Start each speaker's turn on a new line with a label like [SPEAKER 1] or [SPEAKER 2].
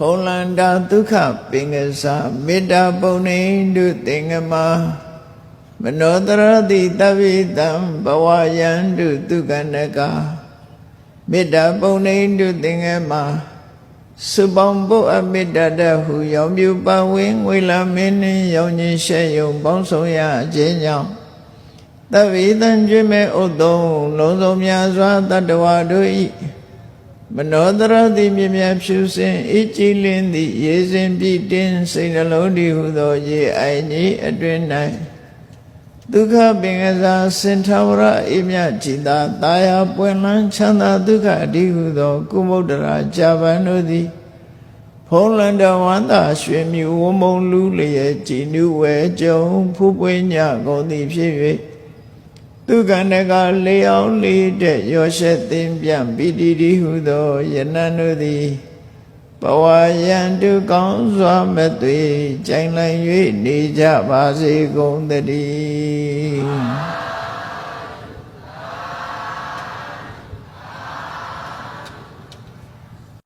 [SPEAKER 1] ခေါလန္တာဒုက္ခပင်ကစားမေတ္တာပုံနေတုသင်္ကမမနောတရတိတဗ္ဗိတံဘဝယံတုဒုက္ခနကမေတ္တာပုံနေတုသင်္ကမစုပေါင်းပုအမေတ္တာတဟုရောင်ပြူပဝင်းငွေလာမင်းနှင့်ရောင်ခြင်းရှဲယုံပေါင်းဆောင်ရခြင်းကြောင့်တဗ္ဗိတံကျွေးမဲ့ဥသုံးလုံးစုံများစွာတတ္တဝါတို့ဤ မနောတရတိမြင်မြတ်ဖြူစင်အကြည်လင်းသည့်ရေစဉ်ပြည့်တင်းစိတ်နှလုံးတည်ဟုသောရေအိုင်ကြီးအတွင်၌ဒုက္ခပင်ကစားစင်ထဝရအိမြจิตာတာယာပွင့်လန်းချမ်းသာဒုက္ခအတိဟုသော ကုမုဒ္ဒရာဂျာပန်တို့သည်ဖုံးလန္တဝန္တာရွှေမြူဝမုံလူလျက်ကြည်နုဝဲကြုံဖူးပွေးညကုန်သည်ဖြစ်၍ သူကန္တကလေးအောင်လေးတဲ့ရောရှက်သိမ့်ပြန်ပိတိတိဟုသောယနန်တို့သည်ဘဝယံတုကောင်းစွာမသွေကြိုင်လိုက်၍နေကြပါစေကုန်သတည်း